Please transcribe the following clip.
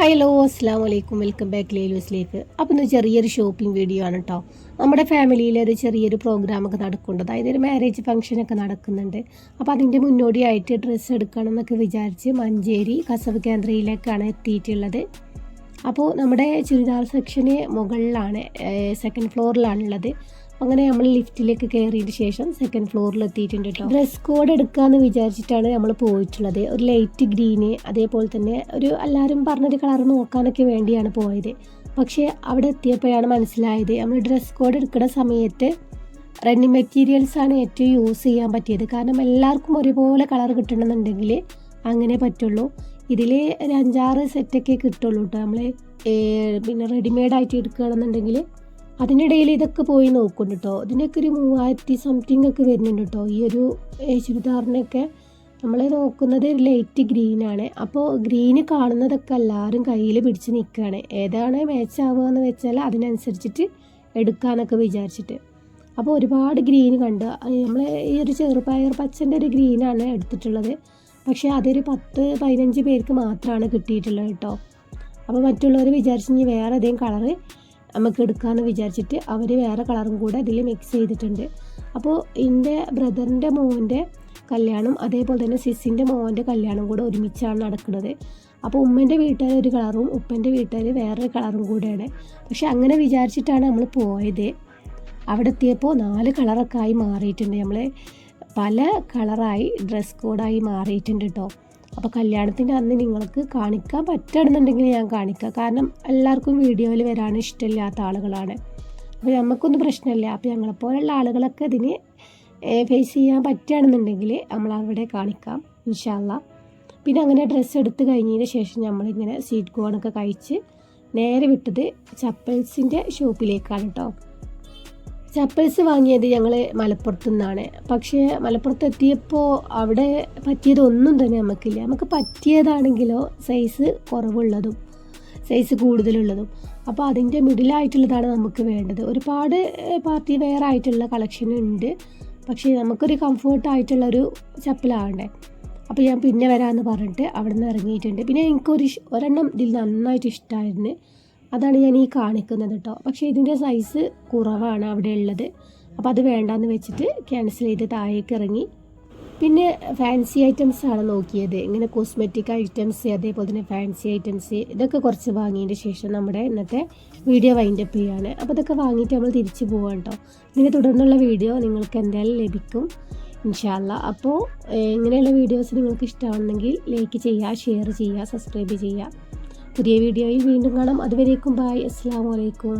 Hello അസ്സാം വലൈക്കും welcome back ലേലൂസിലേക്ക്. അപ്പോൾ ഇന്ന് ചെറിയൊരു ഷോപ്പിംഗ് വീഡിയോ ആണ് കേട്ടോ നമ്മുടെ ഫാമിലിയിൽ ഒരു ചെറിയൊരു പ്രോഗ്രാമൊക്കെ നടക്കുന്നുണ്ട്. അതായത് ഒരു മാരേജ് ഫംഗ്ഷനൊക്കെ നടക്കുന്നുണ്ട്. അപ്പോൾ അതിന്റെ മുന്നോടിയായിട്ട് ഡ്രസ്സ് എടുക്കണം എന്നൊക്കെ വിചാരിച്ച് മഞ്ചേരി കസവ് കേന്ദ്രയിലേക്കാണ് എത്തിയിട്ടുള്ളത്. അപ്പോൾ നമ്മുടെ ചുരിദാർ സെക്ഷന് മുകളിലാണ് സെക്കൻഡ് ഫ്ലോറിലാണുള്ളത് അങ്ങനെ നമ്മൾ ലിഫ്റ്റിലേക്ക് കയറിയതിന് ശേഷം സെക്കൻഡ് ഫ്ലോറിൽ എത്തിയിട്ടുണ്ട് കേട്ടോ ഡ്രസ് കോഡ് എടുക്കാമെന്ന് വിചാരിച്ചിട്ടാണ് നമ്മൾ പോയിട്ടുള്ളത്. ഒരു ലൈറ്റ് ഗ്രീന് അതേപോലെ തന്നെ ഒരു എല്ലാവരും പറഞ്ഞൊരു കളർ നോക്കാനൊക്കെ വേണ്ടിയാണ് പോയത്. പക്ഷേ അവിടെ എത്തിയപ്പോഴാണ് മനസ്സിലായത് നമ്മൾ ഡ്രസ് കോഡ് എടുക്കുന്ന സമയത്ത് റണ്ണിങ് മെറ്റീരിയൽസ് ആണ് ഏറ്റവും യൂസ് ചെയ്യാൻ പറ്റിയത്. കാരണം എല്ലാവർക്കും ഒരുപോലെ കളർ കിട്ടണമെന്നുണ്ടെങ്കിൽ അങ്ങനെ പറ്റുള്ളൂ. ഇതിൽ ഒരു അഞ്ചാറ് സെറ്റൊക്കെ കിട്ടുള്ളൂ കേട്ടോ നമ്മൾ പിന്നെ റെഡിമെയ്ഡായിട്ട് എടുക്കുകയാണെന്നുണ്ടെങ്കിൽ അതിനിടയിൽ ഇതൊക്കെ പോയി നോക്കുന്നുണ്ട് കേട്ടോ ഇതിനൊക്കെ ഒരു മൂവായിരത്തി സംതിങ് ഒക്കെ വരുന്നുണ്ട് കേട്ടോ ഈ ഒരു ചുരിദാറിനൊക്കെ നമ്മൾ നോക്കുന്നത് ലൈറ്റ് ഗ്രീൻ ആണ്. അപ്പോൾ ഗ്രീന് കാണുന്നതൊക്കെ എല്ലാവരും കയ്യിൽ പിടിച്ച് നിൽക്കുകയാണ് ഏതാണ് മാച്ച് ആവുക എന്ന് വെച്ചാൽ അതിനനുസരിച്ചിട്ട് എടുക്കാനൊക്കെ വിചാരിച്ചിട്ട്. അപ്പോൾ ഒരുപാട് ഗ്രീൻ കണ്ട് നമ്മൾ ഈ ഒരു ചെറുപയർ പച്ചന്റെ ഒരു ഗ്രീനാണ് എടുത്തിട്ടുള്ളത്. പക്ഷേ അതൊരു പത്ത് പതിനഞ്ച് പേർക്ക് മാത്രമാണ് കിട്ടിയിട്ടുള്ളത് കേട്ടോ അപ്പോൾ മറ്റുള്ളവർ വിചാരിച്ചു വേറെ ഏതെങ്കിലും കളറ് നമുക്ക് എടുക്കാമെന്ന് വിചാരിച്ചിട്ട് അവർ വേറെ കളറും കൂടെ ഇതിൽ മിക്സ് ചെയ്തിട്ടുണ്ട്. അപ്പോൾ എന്റെ ബ്രദറിന്റെ മോന്റെ കല്യാണം അതേപോലെ തന്നെ സിസിന്റെ മോന്റെ കല്യാണം കൂടെ ഒരുമിച്ചാണ് നടക്കുന്നത്. അപ്പോൾ ഉമ്മന്റെ വീട്ടുകാർ ഒരു കളറും ഉപ്പന്റെ വീട്ടുകാർ വേറൊരു കളറും കൂടെയാണ്. പക്ഷെ അങ്ങനെ വിചാരിച്ചിട്ടാണ് നമ്മൾ പോയത്. അവിടെ എത്തിയപ്പോൾ നാല് കളറൊക്കെ ആയി മാറിയിട്ടുണ്ട് നമ്മൾ പല കളറായി ഡ്രസ് കോഡായി മാറിയിട്ടുണ്ട് കേട്ടോ അപ്പോൾ കല്യാണത്തിന്റെ അന്ന് നിങ്ങൾക്ക് കാണിക്കാൻ പറ്റുകയാണെന്നുണ്ടെങ്കിൽ ഞാൻ കാണിക്കാം. കാരണം എല്ലാവർക്കും വീഡിയോയിൽ വരാൻ ഇഷ്ടമില്ലാത്ത ആളുകളാണ്. അപ്പോൾ നമുക്കൊന്നും പ്രശ്നമില്ല. അപ്പോൾ ഞങ്ങളെപ്പോലുള്ള ആളുകളൊക്കെ ഇതിന് ഫേസ് ചെയ്യാൻ പറ്റുകയാണെന്നുണ്ടെങ്കിൽ നമ്മൾ അവിടെ കാണിക്കാം. ഇൻഷാല്ല പിന്നെ അങ്ങനെ ഡ്രസ്സ് എടുത്ത് കഴിഞ്ഞതിന് ശേഷം നമ്മളിങ്ങനെ സ്വീറ്റ് കോണൊക്കെ കഴിച്ച് നേരെ വിട്ടത് ചപ്പൽസിന്റെ ഷോപ്പിലേക്കാണ് കേട്ടോ ചപ്പൽസ് വാങ്ങിയത് ഞങ്ങൾ മലപ്പുറത്തു നിന്നാണ് പക്ഷേ മലപ്പുറത്ത് എത്തിയപ്പോൾ അവിടെ പറ്റിയതൊന്നും തന്നെ നമുക്കില്ല. നമുക്ക് പറ്റിയതാണെങ്കിലോ സൈസ് കുറവുള്ളതും സൈസ് കൂടുതലുള്ളതും. അപ്പോൾ അതിന്റെ മിഡിലായിട്ടുള്ളതാണ് നമുക്ക് വേണ്ടത്. ഒരുപാട് പാർട്ടി വെയർ ആയിട്ടുള്ള കളക്ഷൻ ഉണ്ട്. പക്ഷേ നമുക്കൊരു കംഫേർട്ടായിട്ടുള്ളൊരു ചപ്പലാവണ്ടേ അപ്പോൾ ഞാൻ പിന്നെ വരാമെന്ന് പറഞ്ഞിട്ട് അവിടെ നിന്ന് ഇറങ്ങിയിട്ടുണ്ട്. പിന്നെ എനിക്കൊരു ഒരെണ്ണം ഇതിൽ നന്നായിട്ട് ഇഷ്ടമായിരുന്നു അതാണ് ഞാൻ ഈ കാണിക്കുന്നത് കേട്ടോ പക്ഷേ ഇതിന്റെ സൈസ് കുറവാണ് അവിടെ ഉള്ളത്. അപ്പോൾ അത് വേണ്ടാന്ന് വെച്ചിട്ട് ക്യാൻസൽ ചെയ്ത് താഴേക്ക് ഇറങ്ങി. പിന്നെ ഫാൻസി ഐറ്റംസ് ആണ് നോക്കിയത്. ഇങ്ങനെ കോസ്മെറ്റിക് ഐറ്റംസ് അതേപോലെ തന്നെ ഫാൻസി ഐറ്റംസ് ഇതൊക്കെ കുറച്ച് വാങ്ങിയതിന്റെ ശേഷം നമ്മുടെ ഇന്നത്തെ വീഡിയോ വൈൻഡ് അപ്പ് ചെയ്യാണ്. അപ്പോൾ ഇതൊക്കെ വാങ്ങിയിട്ട് നമ്മൾ തിരിച്ചു പോകാം കേട്ടോ ഇതിനെ തുടർന്നുള്ള വീഡിയോ നിങ്ങൾക്ക് എന്തായാലും ലഭിക്കും ഇൻഷാല്ല അപ്പോൾ ഇങ്ങനെയുള്ള വീഡിയോസ് നിങ്ങൾക്ക് ഇഷ്ടമാണെങ്കിൽ ലൈക്ക് ചെയ്യുക ഷെയർ ചെയ്യുക സബ്സ്ക്രൈബ് ചെയ്യുക. പുതിയ വീഡിയോയിൽ വീണ്ടും കാണാം. അതുവരേക്കും ബായ് അസ്സാം വലൈക്കും